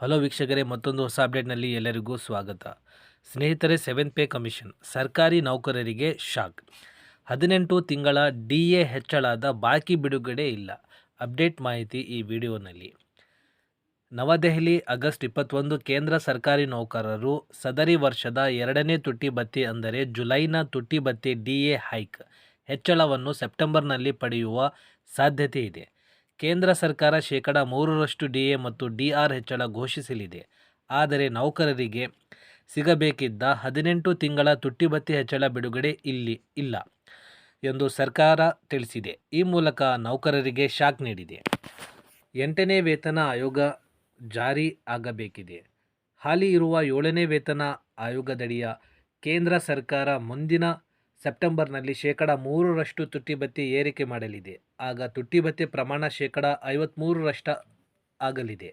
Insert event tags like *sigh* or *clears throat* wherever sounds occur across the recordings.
Hello ವೀಕ್ಷಕರೇ, ಮತ್ತೊಂದು ಹೊಸ ಅಪ್ಡೇಟ್ನಲ್ಲಿ ಎಲ್ಲರಿಗೂ ಸ್ವಾಗತ. ಸ್ನೇಹಿತರೆ ಸೆವೆಂತ್ ಪೇ ಕಮಿಷನ್, ಸರ್ಕಾರಿ ನೌಕರರಿಗೆ ಶಾಕ್. ಹದಿನೆಂಟು ತಿಂಗಳ ಡಿ ಎ ಹೆಚ್ಚಳದ ಬಾಕಿ ಬಿಡುಗಡೆ ಇಲ್ಲ. ಅಪ್ಡೇಟ್ ಮಾಹಿತಿ ಈ ವಿಡಿಯೋನಲ್ಲಿ. ನವದೆಹಲಿ, ಆಗಸ್ಟ್ ಇಪ್ಪತ್ತೊಂದು, ಕೇಂದ್ರ ಸರ್ಕಾರಿ ನೌಕರರು ಸದರಿ ವರ್ಷದ ಎರಡನೇ ತುಟ್ಟಿ ಬತ್ತಿ ಅಂದರೆ ಜುಲೈನ ತುಟ್ಟಿ ಬತ್ತಿ ಡಿ ಎ ಹೈಕ್. ಹೆಚ್ಚಳವನ್ನು ಸೆಪ್ಟೆಂಬರ್ನಲ್ಲಿ ಪಡೆಯುವ ಸಾಧ್ಯತೆ ಇದೆ. ಕೇಂದ್ರ ಸರ್ಕಾರ ಶೇಕಡ ಮೂರರಷ್ಟು ಡಿ ಎ ಮತ್ತು ಡಿ ಆರ್ ಹೆಚ್ಚಳ ಘೋಷಿಸಲಿದೆ. ಆದರೆ ನೌಕರರಿಗೆ ಸಿಗಬೇಕಿದ್ದ ಹದಿನೆಂಟು ತಿಂಗಳ ತುಟ್ಟಿಬತ್ತಿ ಹೆಚ್ಚಳ ಬಿಡುಗಡೆ ಇಲ್ಲಿ ಇಲ್ಲ ಎಂದು ಸರ್ಕಾರ ತಿಳಿಸಿದೆ. ಈ ಮೂಲಕ ನೌಕರರಿಗೆ ಶಾಕ್ ನೀಡಿದೆ. ಎಂಟನೇ ವೇತನ ಆಯೋಗ ಜಾರಿ ಆಗಬೇಕಿದೆ. ಹಾಲಿ ಇರುವ ಏಳನೇ ವೇತನ ಆಯೋಗದಡಿಯ ಕೇಂದ್ರ ಸರ್ಕಾರ ಮುಂದಿನ ಸೆಪ್ಟೆಂಬರ್ನಲ್ಲಿ ಶೇಕಡ ಮೂರರಷ್ಟು ತುಟ್ಟಿ ಭತ್ಯೆ ಏರಿಕೆ ಮಾಡಲಿದೆ. ಆಗ ತುಟ್ಟಿ ಭತ್ಯೆ ಪ್ರಮಾಣ ಶೇಕಡ ಐವತ್ತ್ಮೂರರಷ್ಟ ಆಗಲಿದೆ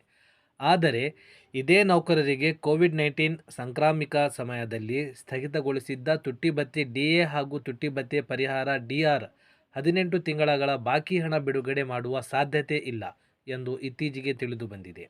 ಆದರೆ, ಇದೇ ನೌಕರರಿಗೆ ಕೋವಿಡ್ ನೈನ್ಟೀನ್ ಸಾಂಕ್ರಾಮಿಕ ಸಮಯದಲ್ಲಿ ಸ್ಥಗಿತಗೊಳಿಸಿದ್ದ ತುಟ್ಟಿ ಡಿಎ ಹಾಗೂ ತುಟ್ಟಿ ಭತ್ಯೆ ಪರಿಹಾರ ಡಿ ಆರ್ ಹದಿನೆಂಟು ತಿಂಗಳಗಳ ಬಾಕಿ ಹಣ ಬಿಡುಗಡೆ ಮಾಡುವ ಸಾಧ್ಯತೆ ಇಲ್ಲ ಎಂದು ಇತ್ತೀಚೆಗೆ ತಿಳಿದು ಬಂದಿದೆ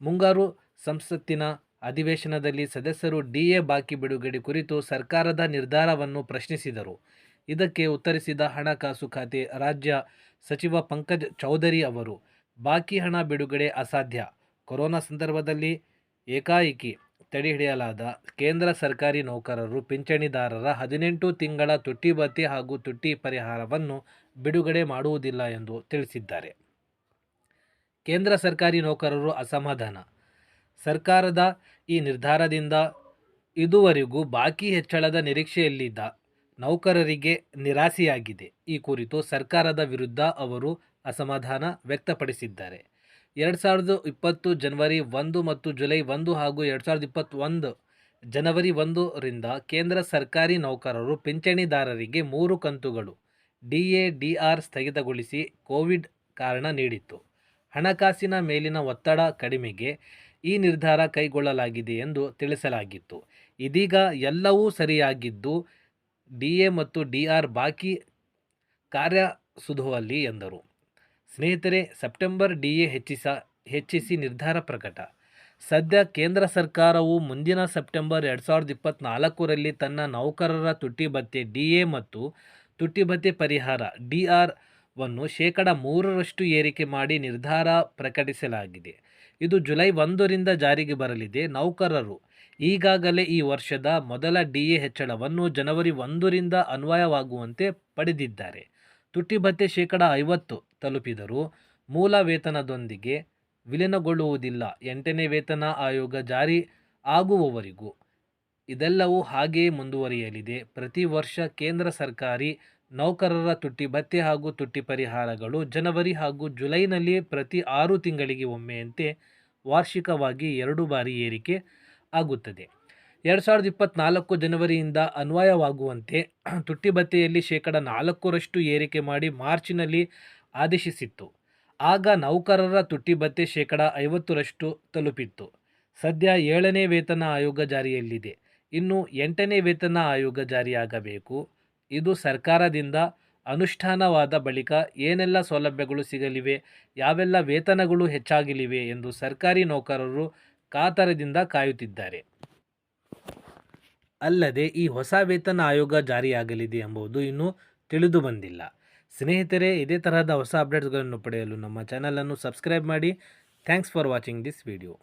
ಮುಂಗಾರು ಸಂಸತ್ತಿನ ಅಧಿವೇಶನದಲ್ಲಿ ಸದಸ್ಯರು ಡಿಎ ಬಾಕಿ ಬಿಡುಗಡೆ ಕುರಿತು ಸರ್ಕಾರದ ನಿರ್ಧಾರವನ್ನು ಪ್ರಶ್ನಿಸಿದರು. ಇದಕ್ಕೆ ಉತ್ತರಿಸಿದ ಹಣಕಾಸು ಖಾತೆ ರಾಜ್ಯ ಸಚಿವ ಪಂಕಜ್ ಚೌಧರಿ ಅವರು, ಬಾಕಿ ಹಣ ಬಿಡುಗಡೆ ಅಸಾಧ್ಯ. ಕೊರೋನಾ ಸಂದರ್ಭದಲ್ಲಿ ಏಕಾಏಕಿ ತಡೆಹಿಡಿಯಲಾದ ಕೇಂದ್ರ ಸರ್ಕಾರಿ ನೌಕರರು, ಪಿಂಚಣಿದಾರರ ಹದಿನೆಂಟು ತಿಂಗಳ ತುಟ್ಟಿ ಭತ್ಯೆ ಹಾಗೂ ತುಟ್ಟಿ ಪರಿಹಾರವನ್ನು ಬಿಡುಗಡೆ ಮಾಡುವುದಿಲ್ಲ ಎಂದು ತಿಳಿಸಿದ್ದಾರೆ. ಕೇಂದ್ರ ಸರ್ಕಾರಿ ನೌಕರರು ಅಸಮಾಧಾನ. ಸರ್ಕಾರದ ಈ ನಿರ್ಧಾರದಿಂದ ಇದುವರೆಗೂ ಬಾಕಿ ಹೆಚ್ಚಳದ ನಿರೀಕ್ಷೆಯಲ್ಲಿದ್ದ ನೌಕರರಿಗೆ ನಿರಾಸೆಯಾಗಿದೆ. ಈ ಕುರಿತು ಸರ್ಕಾರದ ವಿರುದ್ಧ ಅವರು ಅಸಮಾಧಾನ ವ್ಯಕ್ತಪಡಿಸಿದ್ದಾರೆ. ಎರಡು ಸಾವಿರದ ಇಪ್ಪತ್ತು ಜನವರಿ ಒಂದು ಮತ್ತು ಜುಲೈ ಒಂದು ಹಾಗೂ ಎರಡು ಸಾವಿರದ ಇಪ್ಪತ್ತೊಂದು ಜನವರಿ ಒಂದರಿಂದ ಕೇಂದ್ರ ಸರ್ಕಾರಿ ನೌಕರರು ಪಿಂಚಣಿದಾರರಿಗೆ ಮೂರು ಕಂತುಗಳು ಡಿ ಎ ಡಿ ಆರ್ ಸ್ಥಗಿತಗೊಳಿಸಿ ಕೋವಿಡ್ ಕಾರಣ ನೀಡಿತ್ತು. ಹಣಕಾಸಿನ ಮೇಲಿನ ಒತ್ತಡ ಕಡಿಮೆಗೆ ಈ ನಿರ್ಧಾರ ಕೈಗೊಳ್ಳಲಾಗಿದೆ ಎಂದು ತಿಳಿಸಲಾಗಿತ್ತು. ಇದೀಗ ಎಲ್ಲವೂ ಸರಿಯಾಗಿದ್ದು ಡಿ ಮತ್ತು ಡಿ ಆರ್ ಬಾಕಿ ಕಾರ್ಯಸುಧುವಲ್ಲಿ ಎಂದರು. ಸ್ನೇಹಿತರೆ, ಸೆಪ್ಟೆಂಬರ್ ಡಿ ಎ ಹೆಚ್ಚಿಸ, ಹೆಚ್ಚಿಸಿ ನಿರ್ಧಾರ ಪ್ರಕಟ. ಸದ್ಯ ಕೇಂದ್ರ ಸರ್ಕಾರವು ಮುಂದಿನ ಸೆಪ್ಟೆಂಬರ್ ಎರಡು ಸಾವಿರದ ಇಪ್ಪತ್ತ್ನಾಲ್ಕರಲ್ಲಿ ತನ್ನ ನೌಕರರ ತುಟ್ಟಿ ಭತ್ಯೆ ಡಿ ಎ ಮತ್ತು ತುಟ್ಟಿ ಭತ್ಯೆ ಪರಿಹಾರ ಡಿ ಆರ್ ವನ್ನು ಶೇಕಡ ಮೂರರಷ್ಟು ಏರಿಕೆ ಮಾಡಿ ನಿರ್ಧಾರ ಪ್ರಕಟಿಸಲಾಗಿದೆ. ಇದು ಜುಲೈ ಒಂದರಿಂದ ಜಾರಿಗೆ ಬರಲಿದೆ. ನೌಕರರು ಈಗಾಗಲೇ ಈ ವರ್ಷದ ಮೊದಲ ಡಿ ಎ ಹೆಚ್ಚಳವನ್ನು ಜನವರಿ ಒಂದರಿಂದ ಅನ್ವಯವಾಗುವಂತೆ ಪಡೆದಿದ್ದಾರೆ. ತುಟ್ಟಿ ಭತ್ಯೆ ಶೇಕಡ ಐವತ್ತು ತಲುಪಿದರೂ ಮೂಲ ವೇತನದೊಂದಿಗೆ ವಿಲೀನಗೊಳ್ಳುವುದಿಲ್ಲ. ಎಂಟನೇ ವೇತನ ಆಯೋಗ ಜಾರಿ ಆಗುವವರಿಗೂ ಇದೆಲ್ಲವೂ ಹಾಗೆಯೇ ಮುಂದುವರಿಯಲಿದೆ. ಪ್ರತಿ ವರ್ಷ ಕೇಂದ್ರ ಸರ್ಕಾರಿ ನೌಕರರ ತುಟ್ಟಿ ಭತ್ಯೆ ಹಾಗೂ ತುಟ್ಟಿ ಪರಿಹಾರಗಳು ಜನವರಿ ಹಾಗೂ ಜುಲೈನಲ್ಲಿ ಪ್ರತಿ ಆರು ತಿಂಗಳಿಗೆ ಒಮ್ಮೆಯಂತೆ ವಾರ್ಷಿಕವಾಗಿ ಎರಡು ಬಾರಿ ಏರಿಕೆ ಆಗುತ್ತದೆ. ಎರಡು ಸಾವಿರದ ಇಪ್ಪತ್ತ್ನಾಲ್ಕು ಜನವರಿಯಿಂದ ಅನ್ವಯವಾಗುವಂತೆ *clears throat* ತುಟ್ಟಿ ಭತ್ಯೆಯಲ್ಲಿ ಶೇಕಡ ನಾಲ್ಕರಷ್ಟು ಏರಿಕೆ ಮಾಡಿ ಮಾರ್ಚಿನಲ್ಲಿ ಆದೇಶಿಸಿತ್ತು. ಆಗ ನೌಕರರ ತುಟ್ಟಿ ಭತ್ಯೆ ಶೇಕಡ ಐವತ್ತರಷ್ಟು ತಲುಪಿತ್ತು. ಸದ್ಯ ಏಳನೇ ವೇತನ ಆಯೋಗ ಜಾರಿಯಲ್ಲಿದೆ. ಇನ್ನು ಎಂಟನೇ ವೇತನ ಆಯೋಗ ಜಾರಿಯಾಗಬೇಕು. ಇದು ಸರ್ಕಾರದಿಂದ ಅನುಷ್ಠಾನವಾದ ಬಳಿಕ ಏನೆಲ್ಲ ಸೌಲಭ್ಯಗಳು ಸಿಗಲಿವೆ, ಯಾವೆಲ್ಲ ವೇತನಗಳು ಹೆಚ್ಚಾಗಲಿವೆ ಎಂದು ಸರ್ಕಾರಿ ನೌಕರರು ಕಾತರದಿಂದ ಕಾಯುತ್ತಿದ್ದಾರೆ. ಅಲ್ಲದೆ ಈ ಹೊಸ ವೇತನ ಆಯೋಗ ಜಾರಿಯಾಗಲಿದೆ ಎಂಬುದು ಇನ್ನೂ ತಿಳಿದು ಬಂದಿಲ್ಲ. ಸ್ನೇಹಿತರೆ, ಇದೇ ತರಹದ ಹೊಸ ಅಪ್ಡೇಟ್ಸ್ಗಳನ್ನು ಪಡೆಯಲು ನಮ್ಮ ಚಾನಲನ್ನು ಸಬ್ಸ್ಕ್ರೈಬ್ ಮಾಡಿ. Thanks for watching this video.